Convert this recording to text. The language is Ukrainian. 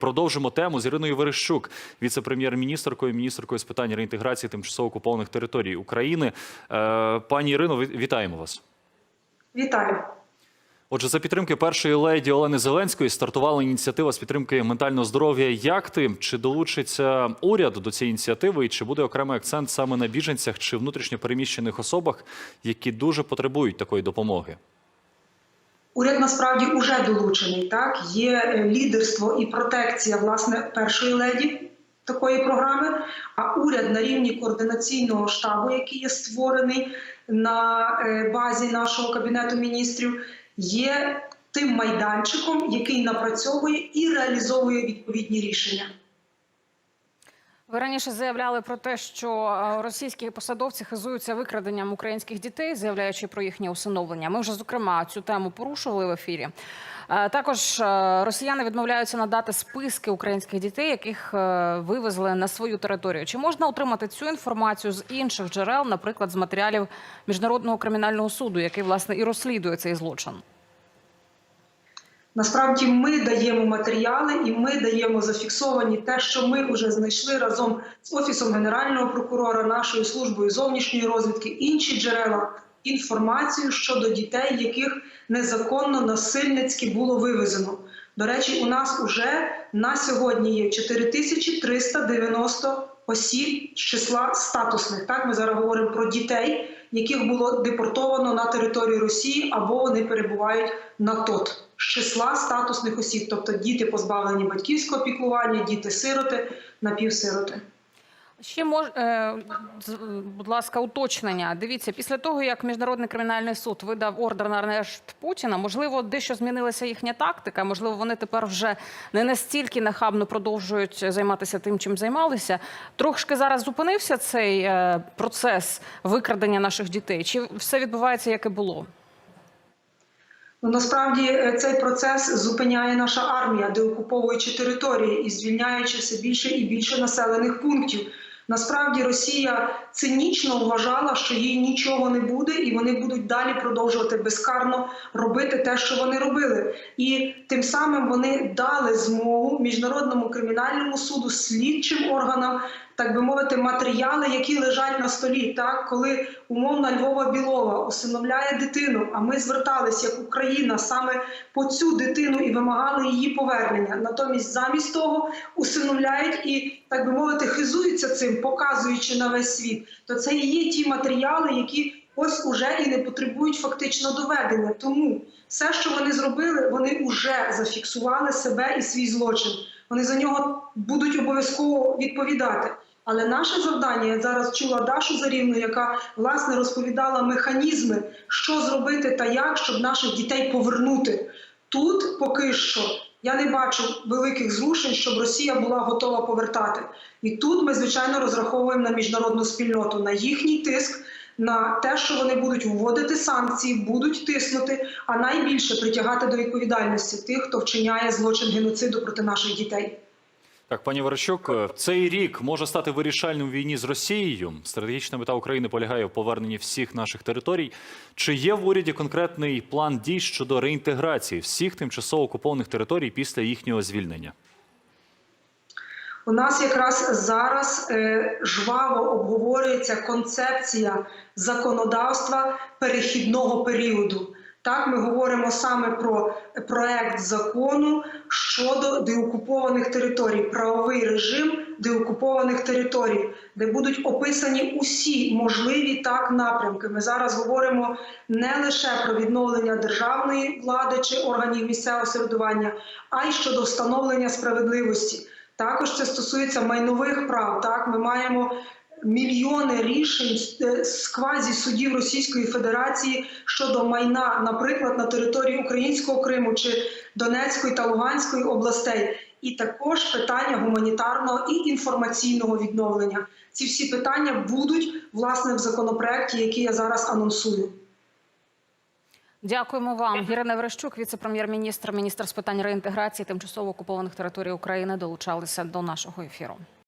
Продовжимо тему з Іриною Верещук, віце-прем'єр-міністркою, міністркою з питань реінтеграції тимчасово окупованих територій України. Е, Пані Ірино, вітаємо вас. Вітаю. Отже, за підтримки першої леді Олени Зеленської стартувала ініціатива з підтримки ментального здоров'я. Як ти чи долучиться уряд до цієї ініціативи, і чи буде окремий акцент саме на біженцях чи внутрішньо переміщених особах, які дуже потребують такої допомоги? Уряд насправді уже долучений. Так є е, лідерство і протекція власне першої леді такої програми. А уряд на рівні координаційного штабу, який є створений на е, базі нашого кабінету міністрів, є тим майданчиком, який напрацьовує і реалізовує відповідні рішення. Ви раніше заявляли про те, що е, російські посадовці хизуються викраденням українських дітей, заявляючи про їхнє усиновлення. Ми вже зокрема цю тему порушували в ефірі. Е, Також е, росіяни відмовляються надати списки українських дітей, яких вивезли на свою територію. Чи можна отримати цю інформацію з інших джерел, наприклад, з матеріалів міжнародного кримінального суду, який власне і розслідує цей злочин? Насправді ми даємо матеріали і ми даємо зафіксовані те, що ми вже знайшли разом з офісом генерального прокурора, нашою службою зовнішньої розвідки, інші джерела інформацію щодо дітей, яких незаконно насильницьки було вивезено. До речі, у нас уже на сьогодні є 4390 осіб з числа статусних. Так ми зараз говоримо про дітей, яких було депортовано на територію Росії або вони перебувають на ТОТ з числа статусних осіб, тобто діти позбавлені батьківського піклування, діти-сироти, напівсироти. Ще мож, е, з- будь ласка, уточнення. Дивіться, після того як міжнародний кримінальний суд видав ордер на арешт Путіна, можливо, дещо змінилася їхня тактика. Можливо, вони тепер вже не настільки нахабно продовжують займатися тим, чим займалися. Трошки зараз зупинився цей е, процес викрадення наших дітей. Чи все відбувається як і було? Ну, насправді е, цей процес зупиняє наша армія, деокуповуючи території і звільняючи все більше і більше населених пунктів. Насправді Росія цинічно вважала, що їй нічого не буде, і вони будуть далі продовжувати безкарно робити те, що вони робили. І тим самим вони дали змогу міжнародному кримінальному суду, слідчим органам, так би мовити, матеріали, які лежать на столі. Так, коли умовна Львова Білова усиновляє дитину, а ми зверталися як Україна саме по цю дитину і вимагали її повернення. Натомість, замість того, усиновляють і так би мовити, хизуються цим, показуючи на весь світ. То це і є ті матеріали, які ось уже і не потребують фактично доведення. Тому все, що вони зробили, вони вже зафіксували себе і свій злочин. Вони за нього будуть обов'язково відповідати. Але наше завдання я зараз чула Дашу Зарівну, яка власне розповідала механізми, що зробити та як, щоб наших дітей повернути. Тут поки що я не бачу великих зрушень, щоб Росія була готова повертати. І тут ми звичайно розраховуємо на міжнародну спільноту, на їхній тиск, на те, що вони будуть вводити санкції, будуть тиснути, а найбільше притягати до відповідальності тих, хто вчиняє злочин геноциду проти наших дітей. Так, пані Верещук, е, цей рік може стати вирішальним у війні з Росією. Стратегічна мета України полягає в поверненні всіх наших територій. Чи є в уряді конкретний план дій щодо реінтеграції всіх тимчасово окупованих територій після їхнього звільнення? У нас якраз зараз е, жваво обговорюється концепція законодавства перехідного періоду. Так, ми говоримо саме про проект закону щодо деокупованих територій, правовий режим деокупованих територій, де будуть описані усі можливі так напрямки. Ми зараз говоримо не лише про відновлення державної влади чи органів місцевого самоврядування, а й щодо встановлення справедливості. Також це стосується майнових прав. Так, ми маємо мільйони рішень е, з квазі судів Російської Федерації щодо майна, наприклад, на території Українського Криму чи Донецької та Луганської областей, і також питання гуманітарного і інформаційного відновлення. Ці всі питання будуть власне в законопроекті, який я зараз анонсую. Дякуємо вам. Ірина Верещук, віце-прем'єр-міністр, міністр з питань реінтеграції тимчасово окупованих територій України, долучалися до нашого ефіру.